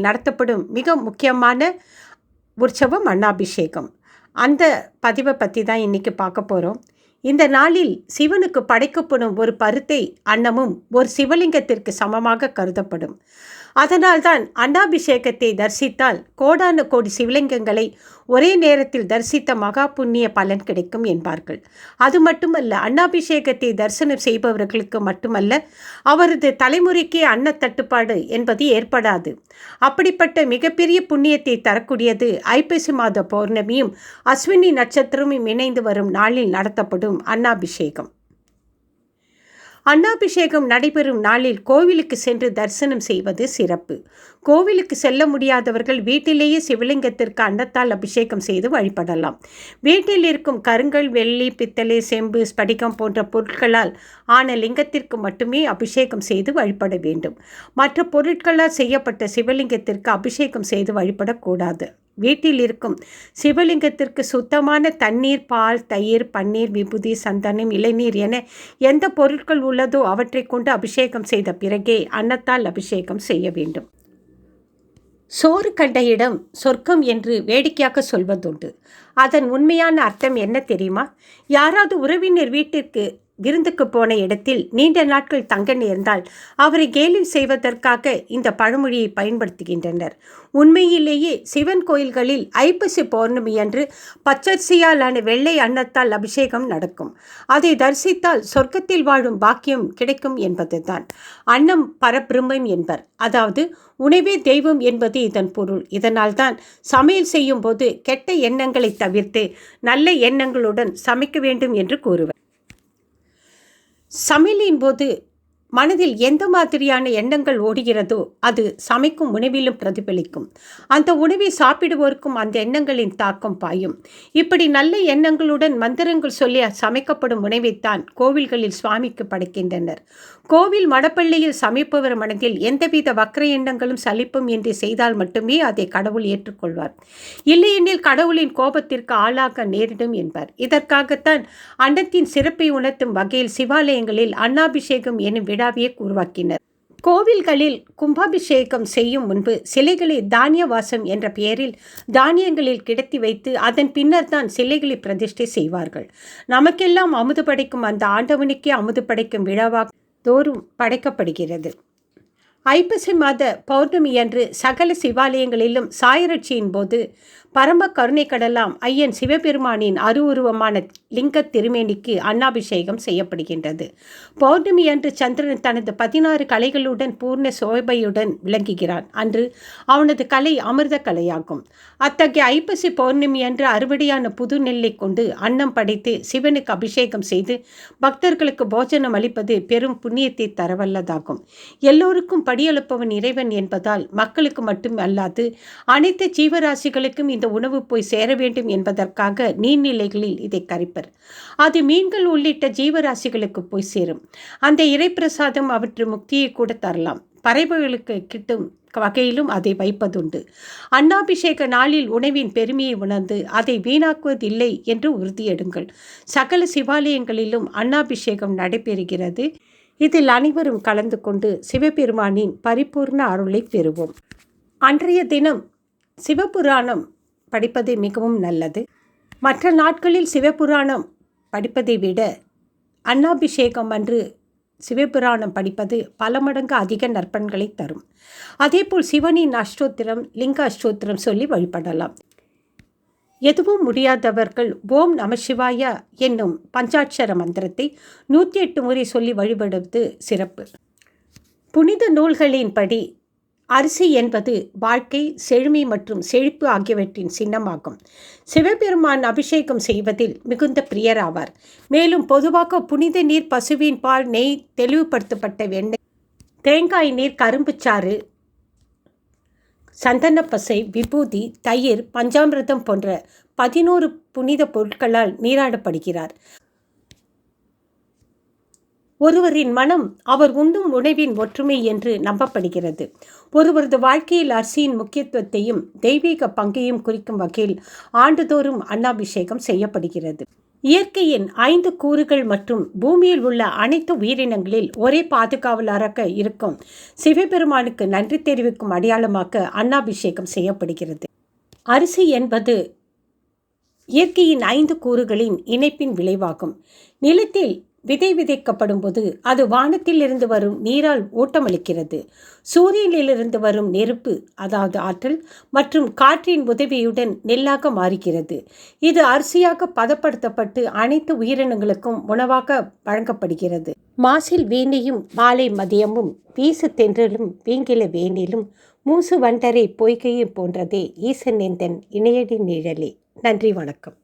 நடத்தப்படும் மிக முக்கியமான உற்சவம் அண்ணாபிஷேகம் அந்த பதிவை பற்றி தான் இன்றைக்கி பார்க்க போகிறோம் இந்த நாளில் சிவனுக்கு படைக்கப்படும் ஒரு பருத்தை அன்னமும் ஒரு சிவலிங்கத்திற்கு சமமாக கருதப்படும். அதனால்தான் அன்னாபிஷேகத்தை தரிசித்தால் கோடான கோடி சிவலிங்கங்களை ஒரே நேரத்தில் தரிசித்த மகா புண்ணிய பலன் கிடைக்கும் என்பார்கள். அது மட்டுமல்ல அன்னாபிஷேகத்தை தரிசனம் செய்பவர்களுக்கு மட்டுமல்ல அவரது தலைமுறைக்கே அன்ன தட்டுப்பாடு என்பது ஏற்படாது. அப்படிப்பட்ட மிகப்பெரிய புண்ணியத்தை தரக்கூடியது ஐப்பசி மாத பௌர்ணமியும் அஸ்வினி நட்சத்திரமும் இணைந்து வரும் நாளில் நடத்தப்படும் அன்னாபிஷேகம். அன்னாபிஷேகம் நடைபெறும் நாளில் கோவிலுக்கு சென்று தரிசனம் செய்வது சிறப்பு. கோவிலுக்கு செல்ல முடியாதவர்கள் வீட்டிலேயே சிவலிங்கத்திற்கு அன்னத்தால் அபிஷேகம் செய்து வழிபடலாம். வீட்டில் இருக்கும் கருங்கல் வெள்ளி பித்தளை செம்பு ஸ்படிகம் போன்ற பொருட்களால் ஆன லிங்கத்திற்கு மட்டுமே அபிஷேகம் செய்து வழிபட வேண்டும். மற்ற பொருட்களால் செய்யப்பட்ட சிவலிங்கத்திற்கு அபிஷேகம் செய்து வழிபடக்கூடாது. வீட்டில் இருக்கும் சிவலிங்கத்திற்கு சுத்தமான தண்ணீர் பால் தயிர் பன்னீர் விபூதி சந்தனம் இளநீர் என எந்த பொருட்கள் உள்ளதோ அவற்றை கொண்டு அபிஷேகம் செய்த பிறகே அன்னத்தால் அபிஷேகம் செய்ய வேண்டும். சோறு கண்ட இடம் சொர்க்கம் என்று வேடிக்கையாக சொல்வதுண்டு. அதன் உண்மையான அர்த்தம் என்ன தெரியுமா? யாராவது உறவினர் வீட்டிற்கு விருந்துக்கு போன இடத்தில் நீண்ட நாட்கள் தங்க நேர்ந்தால் அவரை கேலி செய்வதற்காக இந்த பழமொழியை பயன்படுத்துகின்றனர். உண்மையிலேயே சிவன் கோயில்களில் ஐப்பசி பௌர்ணமி அன்று பச்சரிசியாலான வெள்ளை அன்னத்தால் அபிஷேகம் நடக்கும். அதை தரிசித்தால் சொர்க்கத்தில் வாழும் பாக்கியம் கிடைக்கும் என்பதுதான். அன்னம் பரபிரம்மம் என்பர். அதாவது உணவே தெய்வம் என்பது இதன் பொருள். இதனால்தான் சமையல் செய்யும் போது கெட்ட எண்ணங்களை தவிர்த்து நல்ல எண்ணங்களுடன் சமைக்க வேண்டும் என்று கூறுவர். சமையலின் போது மனதில் எந்த மாதிரியான எண்ணங்கள் ஓடுகிறதோ அது சமைக்கும் உணவிலும் பிரதிபலிக்கும். அந்த உணவை சாப்பிடுவோருக்கும் அந்த எண்ணங்களின் தாக்கம் பாயும். இப்படி நல்ல எண்ணங்களுடன் மந்திரங்கள் சொல்லி சமைக்கப்படும் உணவைத்தான் கோவில்களில் சுவாமிக்கு படைக்கின்றனர். கோவில் மடப்பள்ளியில் சமைப்பவர் மனதில் எந்தவித வக்கர எண்ணங்களும் சலிப்பும் இன்றி செய்தால் மட்டுமே அதை கடவுள் ஏற்றுக்கொள்வார். இல்லையெனில் கடவுளின் கோபத்திற்கு ஆளாக நேரிடும் என்பார். இதற்காகத்தான் அன்னத்தின் சிறப்பை உணர்த்தும் வகையில் சிவாலயங்களில் அன்னாபிஷேகம் எனும் விழாவையே உருவாக்கினர். கோவில்களில் கும்பாபிஷேகம் செய்யும் முன்பு சிலைகளை தானிய வாசம் என்ற பெயரில் தானியங்களில் கிடத்தி வைத்து அதன் பின்னர் தான் சிலைகளை பிரதிஷ்டை செய்வார்கள். நமக்கெல்லாம் அமுது படைக்கும் அந்த ஆண்டவனுக்கே அமுது படைக்கும் விழாவாக தோறும் படைக்கப்படுகிறது. ஐப்பசி மாத பௌர்ணமி அன்று சகல சிவாலயங்களிலும் சாயரட்சியின் போது பரம கருணை கடலாம் ஐயன் சிவபெருமானின் அருவுருவமான லிங்க திருமேனிக்கு அன்னாபிஷேகம் செய்யப்படுகின்றது. பௌர்ணமி அன்று சந்திரன் தனது பதினாறு கலைகளுடன் பூர்ண சோபையுடன் விளங்குகிறான். அன்று அவனது கலை அமிர்த கலையாகும். அத்தகைய ஐப்பசி பௌர்ணமி அன்று அறுவடையான புது நெல்லை கொண்டு அன்னம் படைத்து சிவனுக்கு அபிஷேகம் செய்து பக்தர்களுக்கு போஜனம் அளிப்பது பெரும் புண்ணியத்தை தரவல்லதாகும். எல்லோருக்கும் படியெழுப்பவன் இறைவன் என்பதால் மக்களுக்கு மட்டும் அல்லாது அனைத்து ஜீவராசிகளுக்கும் இந்த உணவு போய் சேர வேண்டும் என்பதற்காக நீர்நிலைகளில் இதை கரைப்பர். அது மீன்கள் உள்ளிட்ட ஜீவராசிகளுக்கு போய் சேரும். அந்த இறைப்பிரசாதம் அவற்று முக்தியை கூட தரலாம். பறவைகளுக்கு கிட்டும் வகையிலும் அதை வைப்பதுண்டு. அன்னாபிஷேக நாளில் உணவின் பெருமையை உணர்ந்து அதை வீணாக்குவதில்லை என்று உறுதியெடுங்கள். சகல சிவாலயங்களிலும் அன்னாபிஷேகம் நடைபெறுகிறது. இதில் அனைவரும் கலந்து கொண்டு சிவபெருமானின் பரிபூர்ண அருளை பெறுவோம். அன்றைய தினம் சிவபுராணம் படிப்பது மிகவும் நல்லது. மற்ற நாட்களில் சிவபுராணம் படிப்பதை விட அன்னாபிஷேகம் அன்று சிவபுராணம் படிப்பது பல மடங்கு அதிக நற்பண்களை தரும். அதேபோல் சிவனின் அஷ்டோத்திரம் லிங்க அஷ்டோத்திரம் சொல்லி வழிபடலாம். எதுவும் முடியாதவர்கள் ஓம் நமசிவாயா என்னும் பஞ்சாட்சர மந்திரத்தை நூற்றி எட்டு முறை சொல்லி வழிபடுவது சிறப்பு. புனித நூல்களின்படி அரிசி என்பது வாழ்க்கை செழுமை மற்றும் செழிப்பு ஆகியவற்றின் சின்னமாகும். சிவபெருமான் அபிஷேகம் செய்வதில் மிகுந்த பிரியராவார். மேலும் பொதுவாக புனித நீர் பசுவின் பால் நெய் தெளிவுபடுத்தப்பட்ட வெண்ணெய் தேங்காய் நீர் கரும்புச்சாறு சந்தனப்பசை விபூதி தயிர் பஞ்சாமிரதம் போன்ற பதினோரு புனித பொருட்களால் நீராடப்படுகிறார். ஒருவரின் மனம் அவர் உண்ணும் உணவின் ஒற்றுமை என்று நம்பப்படுகிறது. ஒருவரது வாழ்க்கையில் அரிசியின் முக்கியத்துவத்தையும் தெய்வீக பங்கையும் குறிக்கும் வகையில் ஆண்டுதோறும் அன்னாபிஷேகம் செய்யப்படுகிறது. இயற்கையின் ஐந்து கூறுகள் மற்றும் பூமியில் உள்ள அனைத்து உயிரினங்களில் ஒரே பாதுகாவலராக இருக்கும். சிவபெருமானுக்கு நன்றி தெரிவிக்கும் அடையாளமாக அன்னாபிஷேகம் செய்யப்படுகிறது. அரிசி என்பது இயற்கையின் ஐந்து கூறுகளின் இணைப்பின் விளைவாகும். நிலத்தில் விதை விதைக்கப்படும் போது அது வானத்தில் இருந்து வரும் நீரால் ஊட்டமளிக்கிறது சூரியனிலிருந்து வரும் நெருப்பு அதாவது ஆற்றல் மற்றும் காற்றின் உதவியுடன் நெல்லாக மாறுகிறது. இது அரிசியாக பதப்படுத்தப்பட்டு அனைத்து உயிரினங்களுக்கும் உணவாக வழங்கப்படுகிறது. மாசில் வீணையும் மாலை மதியமும் வீசு தென்றலும் வீங்கில வேனிலும் மூசு வண்டரை பொய்கையும் போன்றதே ஈசனேந்தன் இணையடி நிழலே. நன்றி வணக்கம்.